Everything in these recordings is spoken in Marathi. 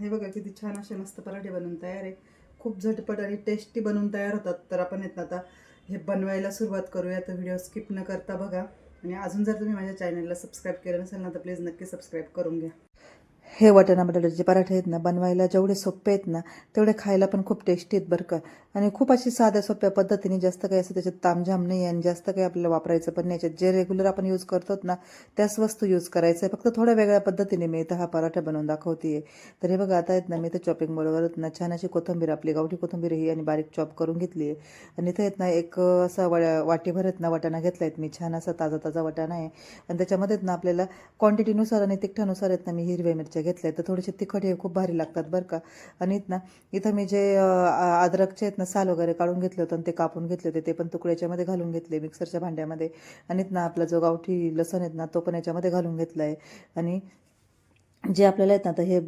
हे बघा किती छान असे मस्त पराठे बनवून तयार आहे. खूप झटपट आणि टेस्टी बनवून तयार होतात तर आपण येत ना आता हे बनवायला सुरुवात करूया. तर व्हिडिओ स्किप न करता बघा. आणि अजून जर तुम्ही माझ्या चॅनलला सबस्क्राईब केलं नसेल ना तर प्लीज नक्की सबस्क्राईब करून घ्या. हे वाटाणा बटाट्याचे पराठे आहेत ना बनवायला जेवढे सोपे आहेत ना तेवढे खायला पण खूप टेस्टी आहेत बरं का. आणि खूप अशी साध्या सोप्या पद्धतीने जास्त काही असं त्याच्यात तामझाम नाही आहे आणि जास्त काही आपल्याला वापरायचं पण नाही. याच्यात जे रेग्युलर आपण यूज करतो ना त्याच वस्तू यूज करायचं आहे. फक्त थोड्या वेगळ्या पद्धतीने मी इथं हा पराठा बनवून दाखवते तर हे बघा आता आहेत ना मी इथं चॉपिंग बरोबर ना छान अशी कोथिंबीर आपली गावठी कोथिंबीर ही आणि बारीक चॉप करून घेतली आहे आणि इथं आहेत ना एक असा वा वाटीभर आहेत ना वाटाणा घेतला आहेत मी. छान असा ताजा ताजा वाटाणा आहे. आणि त्याच्यामध्ये ना आपल्याला क्वांटिटीनुसार आणि तिखटानुसार आहेत ना मी हिरव्या मिरच्या घेतले तर थोडेसे तिखट हे खूप भारी लागतात बरं का. आणि इथं ना इथं मी जे अद्रकचे आहेत ना साल वगैरे काढून घेतले होते आणि ते कापून घेतले होते ते पण तुकड्याच्यामध्ये घालून घेतले मिक्सरच्या भांड्यामध्ये. आणि ना आपला जो गावठी लसण आहेत ना तो पण याच्यामध्ये घालून घेतला आहे आणि जे आपल्याला आहेत ना आता हे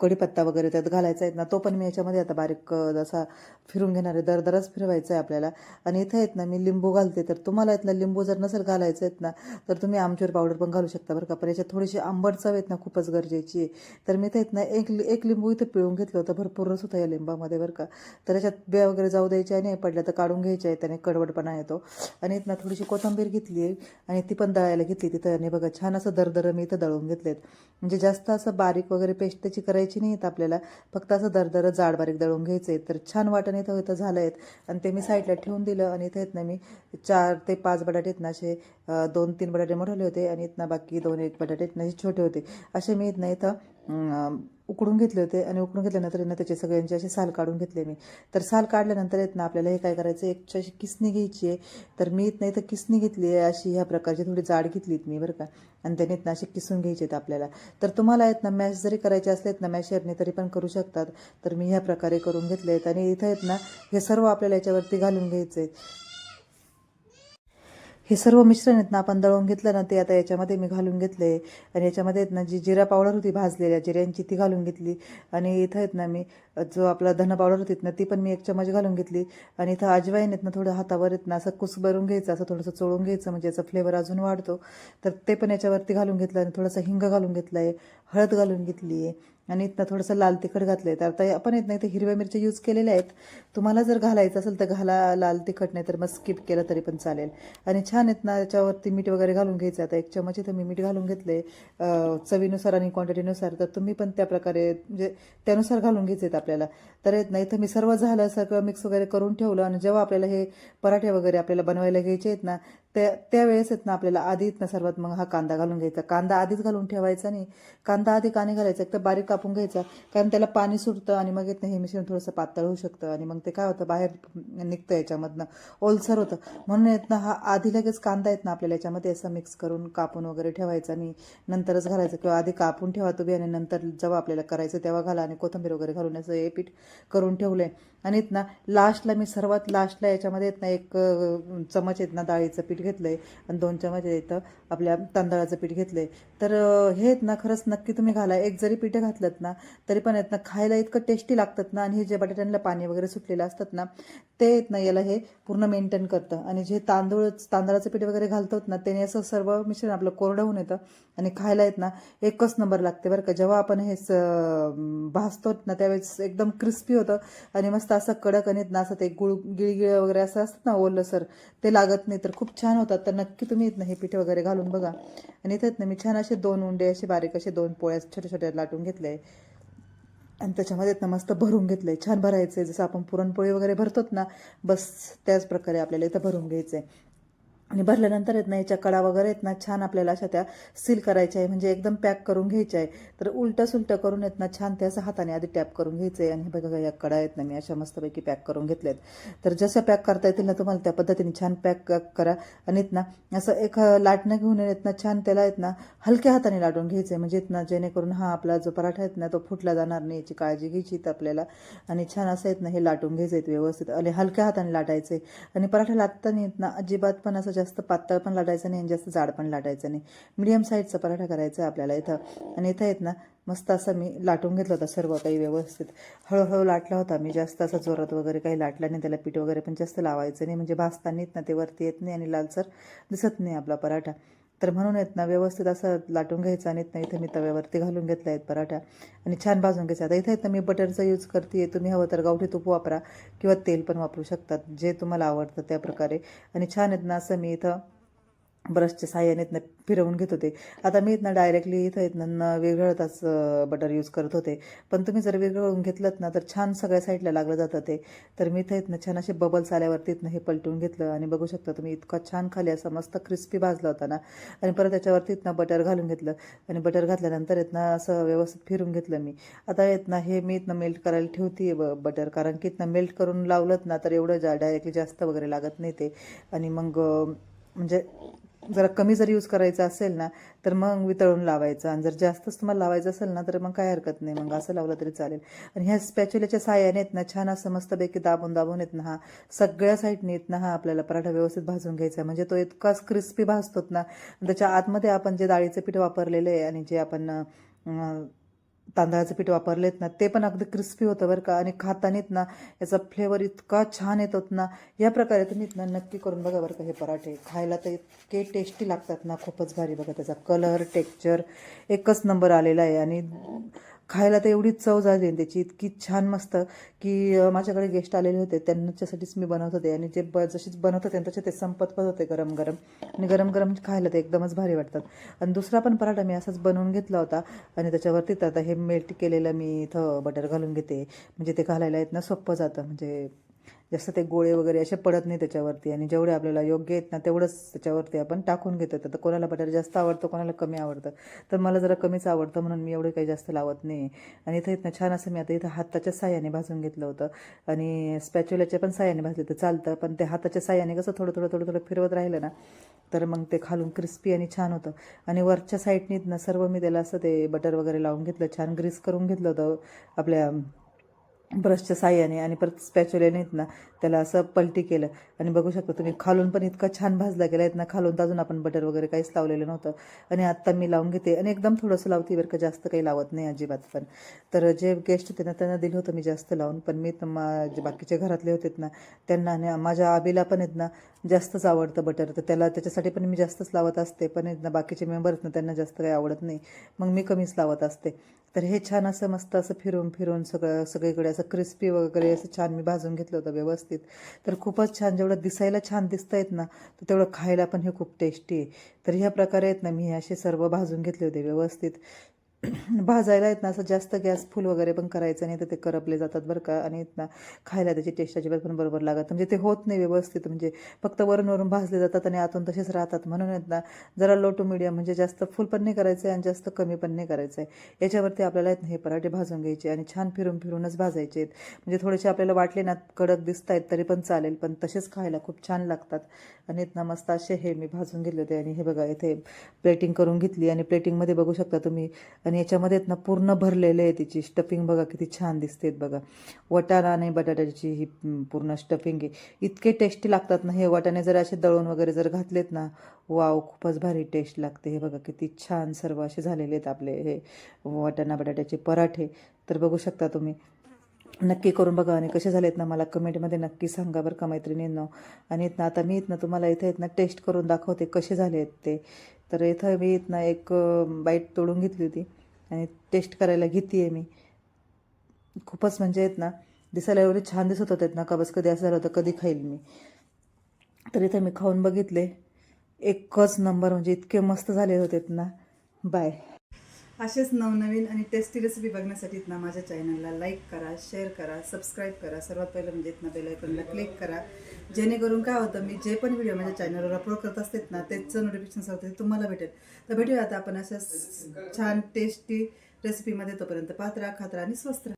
कढीपत्ता वगैरे त्यात घालायचा आहेत ना तो पण मी याच्यामध्ये आता बारीक जसा फिरून घेणार आहे दरदरच फिरवायचा आहे आपल्याला. आणि इथं आहेत ना मी लिंबू घालते. तर तुम्हाला आहेत ना लिंबू जर नसेल घालायचं आहेत ना तर तुम्ही आमचूर पावडर पण घालू शकता बरं का. पण याच्यात थोडीशी आंबट चव आहेत ना खूपच गरजेची आहे. तर मी इथं आहेत ना एक एक लिंबू इथं पिळून घेतलं होतं भरपूर रस होता या लिंबामध्ये बरं का. तर याच्यात बिया वगैरे जाऊ द्यायच्या नाही पडल्या तर काढून घ्यायच्या आहेत आणि कडवडपणा येतो. आणि इथं ना थोडीशी कोथिंबीर घेतली आहे आणि ती पण दळायला घेतली तिथं. आणि बघा छान असं दरदरं मी इथं दळून घेतलेत. म्हणजे जास्त असं बारीक वगैरे पेस्ट त्याची करायची नाही आहेत आपल्याला. फक्त असं दरदरं जाड बारीक दळून घ्यायचं आहे तर छान वाटण इथं इथं झालं आहेत. आणि ते मी साईडला ठेवून दिलं आणि इथं आहेत ना मी चार ते पाच बटाटे आहेत ना असे दोन तीन बटाटे मोठवले होते आणि इथं बाकी दोन एक बटाटे आहेत ना असे छोटे होते. असे मी इथं इथं उकडून घेतले होते आणि उकडून घेतल्यानंतर यांना त्याचे सगळ्यांचे असे साल काढून घेतले मी. तर साल काढल्यानंतर येत ना आपल्याला हे काय करायचं एक अशी किसणी घ्यायची आहे. तर मी इथं इथं किसणी घेतली आहे अशी ह्या प्रकारची थोडी जाड घेतलीत मी बरं का. आणि त्याने इथनं असे किसून घ्यायचे आहेत आपल्याला. तर तुम्हाला आहेत ना मॅश जरी करायचे असलेत ना मॅशरने तरी पण करू शकतात. तर मी ह्या प्रकारे करून घेतले आहेत. आणि इथं आहेत ना हे सर्व आपल्याला याच्यावरती घालून घ्यायचे आहेत. हे सर्व मिश्रण आहेत ना आपण दळून घेतलं ना ते आता याच्यामध्ये मी घालून घेतले. आणि याच्यामध्ये आहेत ना जी जिरा पावडर होती भाजलेल्या जिऱ्यांची ती घालून घेतली. आणि इथं आहेत ना मी जो आपला धन पावडर होती ना ती पण मी एक चमच घालून घेतली. आणि इथं अजवाईन आहेत ना थोडं हातावर आहेत ना असं कुसबरून घ्यायचं असं थोडंसं चोळून घ्यायचं म्हणजे याचा फ्लेवर अजून वाढतो. तर ते पण याच्यावरती घालून घेतलं आणि थोडंसं हिंग घालून घेतलं आहे हळद घालून घेतली आहे आणि इथनं थोडंसं लाल तिखट घातलं आहे तर आता आपण येत नाही ते हिरव्या मिरच्या यूज केलेल्या आहेत. तुम्हाला जर घालायचं असेल तर घाला लाल तिखट नाही तर मग स्किप केलं तरी पण चालेल. आणि छान आहेत ना याच्यावरती मीठ वगैरे घालून घ्यायचं. आता एक चमच इथं मी मीठ घालून घेतले चवीनुसार आणि क्वांटिटीनुसार तर तुम्ही पण त्या प्रकारे म्हणजे त्यानुसार घालून घ्यायचे आहेत आपल्याला. तर येत नाही तर मी सर्व झालं सगळं मिक्स वगैरे करून ठेवलं. आणि जेव्हा आपल्याला हे पराठे वगैरे आपल्याला बनवायला घ्यायचे आहेत ना त्या त्यावेळेस आहेत ना आपल्याला आधी ना सर्वात मग हा कांदा घालून घ्यायचा. कांदा आधीच घालून ठेवायचा नाही. कांदा आधी काने घालायचा. एक तर बारीक कापून घ्यायचा. कारण त्याला पाणी सुटतं आणि मग येत नाही हे मिश्रण थोडंसं पातळ होऊ शकतं आणि मग ते काय होतं? बाहेर निघतं याच्यामधनं. ओलसर होतं. म्हणून येत ना हा आधी लगेच कांदा येत ना आपल्याला याच्यामध्ये असं मिक्स करून कापून वगैरे ठेवायचा आणि नंतरच घालायचं. किंवा आधी कापून ठेवा तुम्ही आणि नंतर जेव्हा आपल्याला करायचं तेव्हा घाला आणि कोथिंबीर वगैरे घालून असं हे पीठ करून ठेवलंय. आणि येत ना लास्टला मी सर्वात लास्टला याच्यामध्ये येत ना एक चमच येत ना डाळीचं पीठ घेतलं आहे आणि दोन चमच इथं आपल्या तांदळाचं पीठ घेतलं आहे तर हे आहेत ना खरंच नक्की तुम्ही घाला. एक जरी पीठ घातलं ना तरी पण आहेत ना खायला इतकं टेस्टी लागतात ना आणि हे जे बटाट्यांना पाणी वगैरे सुटलेलं असतात ना ते येत ना याला हे पूर्ण मेंटेन करतं. आणि जे तांदूळ तांदळाचं पीठ वगैरे घालतात ना त्याने असं सर्व मिश्रण आपलं कोरडं होऊन येतं आणि खायला येत ना एकच नंबर लागते बरं का. जेव्हा आपण हे स- भाजतो ना त्यावेळेस एकदम क्रिस्पी होतं आणि मस्त असं कडक आणि ना असं ते गुळ गिळगिळ वगैरे असं असतं ना ओलं सर ते लागत नाही. तर खूप छान होतात. तर नक्की तुम्ही येत ना हे पीठ वगैरे घालून बघा. आणि इथं ना मी छान असे दोन उंडे असे बारीक असे दोन पोळ्या छोट्या छोट्या लाटून घेतले. आणि त्याच्यामध्ये ना मस्त भरून घेतलंय. छान भरायचं आहे जसं आपण पुरणपोळी वगैरे भरतोत ना बस त्याच प्रकारे आपल्याला इथं भरून घ्यायचं आहे आणि भरल्यानंतर आहेत ना याच्या कडा वगैरे आहेत ना छान आपल्याला अशा त्या सील करायच्या आहे म्हणजे एकदम पॅक करून घ्यायच्या आहे तर उलटं सुलटं करून आहेत ना छान त्या असं हाताने आधी टॅप करून घ्यायचं आहे आणि बघा या कडा आहेत ना मी अशा मस्तपैकी पॅक करून घेतल्यात तर जसं पॅक करता येतील ना तुम्हाला त्या पद्धतीने छान पॅक करा आणि आहेत ना असं एक लाटणं घेऊन येत ना छान त्याला आहेत ना हलक्या हाताने लाटून घ्यायचं आहे म्हणजे आहेत ना जेणेकरून हा आपला जो पराठा आहेत ना तो फुटला जाणार नाही याची काळजी घ्यायची तर आपल्याला आणि छान असं आहेत ना हे लाटून घ्यायचं आहेत व्यवस्थित आणि हलक्या हाताने लाटायचं आहे आणि पराठा लाटताना येत ना अजिबात पण असं जास्त पातळ पण लाटायचं नाही आणि जास्त जाड पण लाटायचं नाही. मिडियम साईजचा पराठा करायचा आहे आपल्याला इथं. आणि इथं येत ना मस्त असं मी लाटून घेतलं होतं सर्व काही व्यवस्थित. हळूहळू लाटला होता मी जास्त असं जोरात वगैरे काही लाटला नाही त्याला पीठ वगैरे पण जास्त लावायचं नाही. म्हणजे भाजताना येत ना ते वरती येत नाही आणि लालसर दिसत नाही आपला पराठा. तर म्हणून आहेत ना व्यवस्थित असं लाटून घ्यायचं आणि इथं इथं मी तव्यावरती घालून घेतल्या आहेत पराठ्या. आणि छान भाजून घ्यायचं. आता इथं आहेत ना मी बटरचा यूज करते तुम्ही हवं तर गावठी तूप वापरा किंवा तेल पण वापरू शकतात. जे तुम्हाला आवडतं त्या प्रकारे. आणि छान आहेत ना असं मी इथं ब्रशच्या साह्याने इथनं फिरवून घेत होते. आता मी इथनं डायरेक्टली इथं इथनं विरघळताच बटर यूज करत होते. पण तुम्ही जर विरघळून घेतलं ना तर छान सगळ्या साईडला लागलं जातं ते. तर मी इथं इथनं छान असे बबल्स आल्यावरती इथनं हे पलटून घेतलं. आणि बघू शकता तुम्ही इतका छान खाली असा मस्त क्रिस्पी भाजला होता ना. आणि परत त्याच्यावरती इथनं बटर घालून घेतलं. आणि बटर घातल्यानंतर इथनं असं व्यवस्थित फिरून घेतलं मी. आता इथनं हे मी इथनं मेल्ट करायला ठेवते बटर कारण की इथनं मेल्ट करून लावलं ना तर एवढं जा डायरेक्टली जास्त वगैरे लागत नाही ते. आणि मग म्हणजे जरा कमी जर यूज करायचं असेल ना तर मग वितळून लावायचं. आणि जर जास्तच तुम्हाला लावायचं असेल ना तर मग काय हरकत नाही. मग असं लावलं तरी चालेल. आणि ह्या स्पॅच्युल्याच्या साह्याने आहेत ना छान असं मस्तपैकी दाबून दाबून येत ना हा. सगळ्या साईडने येत ना हा आपल्याला पराठा व्यवस्थित भाजून घ्यायचा. म्हणजे तो इतकाच क्रिस्पी भाजतोत ना त्याच्या आतमध्ये आपण जे डाळीचं पीठ वापरलेलं आहे आणि जे आपण तांदळाचं पीठ वापरलेत ना ते पण अगदी क्रिस्पी होतं बरं का. आणि खातानीत ना याचा फ्लेवर इतका छान येतोत ना या प्रकारे तुम्ही ना नक्की करून बघा बरं का हे पराठे. खायला तर इतके टेस्टी लागतात ना खूपच भारी बघा त्याचा कलर टेक्चर एकच नंबर आलेला आहे. आणि खायला तर एवढी चव झाली त्याची इतकी छान मस्त की माझ्याकडे गेस्ट आलेले होते. त्यांच्यासाठीच मी बनवत होते. आणि जे ब जशीच बनवत होते तसे ते संपत पण होते गरम गरम आणि गरम गरम खायला ते एकदमच भारी वाटतात. आणि दुसरा पण पराठा मी असाच बनवून घेतला होता. आणि त्याच्यावरती तर आता हे मेल्ट केलेलं मी इथं बटर घालून घेते. म्हणजे ते घालायला येत ना सोपं जातं. म्हणजे जास्त ते गोळे वगैरे असे पडत नाही त्याच्यावरती. आणि जेवढे आपल्याला योग्य आहेत ना तेवढंच त्याच्यावरती आपण टाकून घेतो. तर कोणाला बटर जास्त आवडतं कोणाला कमी आवडतं. तर मला जरा कमीच आवडतं म्हणून मी एवढे काही जास्त लावत नाही. आणि इथं इथनं छान असं मी आता इथं हाताच्या साह्याने भाजून घेतलं होतं. आणि स्पॅच्युल्याच्या पण साह्याने भाजलं तर चालतं पण ते हाताच्या साह्याने कसं थोडं थोडं थोडं थोडं फिरवत राहिलं ना तर मग ते खालून क्रिस्पी आणि छान होतं. आणि वरच्या साईडनीत ना सर्व मी त्याला असं ते बटर वगैरे लावून घेतलं छान ग्रीस करून घेतलं होतं आपल्या ब्रशच्या साह्याने आणि परत स्पॅच्युल्याने ना त्याला असं पलटी केलं. आणि बघू शकता तुम्ही खालून पण इतका छान भाजला गेला. आहेत ना खालून तर अजून आपण बटर वगैरे काहीच लावलेलं नव्हतं. आणि आत्ता मी लावून घेते. आणि एकदम थोडंसं लावते बरं का जास्त काही लावत नाही अजिबात पण. तर जे गेस्ट होते ना त्यांना दिलं होतं मी जास्त लावून. पण मी तर मा- जे बाकीचे घरातले होते ना त्यांना आणि माझ्या आबीला पण आहेत ना जास्तच आवडतं बटर तर त्याला त्याच्यासाठी पण मी जास्तच लावत असते. पण आहेत ना बाकीचे मेंबर आहेत ना त्यांना जास्त काही आवडत नाही. मग मी कमीच लावत असते. तर हे छान असं मस्त असं फिरून फिरून सगळं सगळीकडे असं क्रिस्पी वगैरे असं छान मी भाजून घेतलं होतं व्यवस्थित. तर खूपच छान जेवढं दिसायला छान दिसतं ना तर तेवढं खायला पण हे खूप टेस्टी आहे. तर ह्या प्रकारे आहेत ना मी असे सर्व भाजून घेतले होते व्यवस्थित. भाजायला आहेत ना असं जास्त गॅस फुल वगैरे पण करायचं नाही तर ते करपले जातात बरं का. आणि आहेत ना खायला त्याची टेस्ट अजिबात पण बरोबर लागत म्हणजे ते होत नाही व्यवस्थित म्हणजे फक्त वरून वरून भाजले जातात आणि आतून तसेच राहतात. म्हणून आहेत ना जरा लो टू मिडियम म्हणजे जास्त फुल पण नाही करायचं आहे आणि जास्त कमी पण नाही करायचं आहे याच्यावरती आपल्याला आहेत ना हे पराठे भाजून घ्यायचे आणि छान फिरून फिरूनच भाजायचे आहेत म्हणजे थोडेसे आपल्याला वाटले ना कडक दिसत आहेत तरी पण चालेल पण तसेच खायला खूप छान लागतात. आणि इथं मस्त असे हे मी भाजून घेतले होते आणि हे बघा इथे प्लेटिंग करून घेतली. आणि प्लेटिंगमध्ये बघू शकता तुम्ही आणि याच्यामध्ये ना पूर्ण भरलेलं आहे तिची स्टफिंग बघा किती छान दिसते बघा. वटाणा आणि बटाट्याची ही पूर्ण स्टफिंग आहे. इतके टेस्टी लागतात ना हे. वाटाणे जर असे दळून वगैरे जर घातलेत ना वाव खूपच भारी टेस्ट लागते. हे बघा किती छान सर्व असे झालेले आहेत आपले हे वाटाणा बटाट्याचे पराठे. तर बघू शकता तुम्ही. नक्की करून बघा आणि कसे झालेत ना मला कमेंटमध्ये नक्की सांगा बरं का मैत्रिणींनो. आणि इथनं आता मी इथनं तुम्हाला इथं इथनं टेस्ट करून दाखवते कसे झाले आहेत ते. तर इथं मी इथनं एक बाईट तोडून घेतली होती. आणि टेस्ट करायला घेते आहे मी. खूपच म्हणजे आहेत ना दिसायला एवढे छान दिसत होते ना का बस कधी असं झालं होतं कधी खाईल मी. तर इथं मी खाऊन बघितले. एकच नंबर म्हणजे इतके मस्त झाले होते ना. बाय. असेच नवनवीन आणि टेस्टी रेसिपी बघण्यासाठी ना माझ्या चॅनलला लाईक करा शेअर करा सबस्क्राईब करा. सर्वात पहिलं म्हणजे इथनं पहिलं क्लिक करा. जेणेकरून काय होतं मी जे पण व्हिडिओ माझ्या चॅनलवर अपलोड करत असते ना त्याचं नोटिफिकेशन सांगते तुम्हाला भेटेल. तर भेटूया आता आपण अशा छान टेस्टी रेसिपीमध्ये तोपर्यंत पात्रा खात्रा आणि स्वस्त राहा.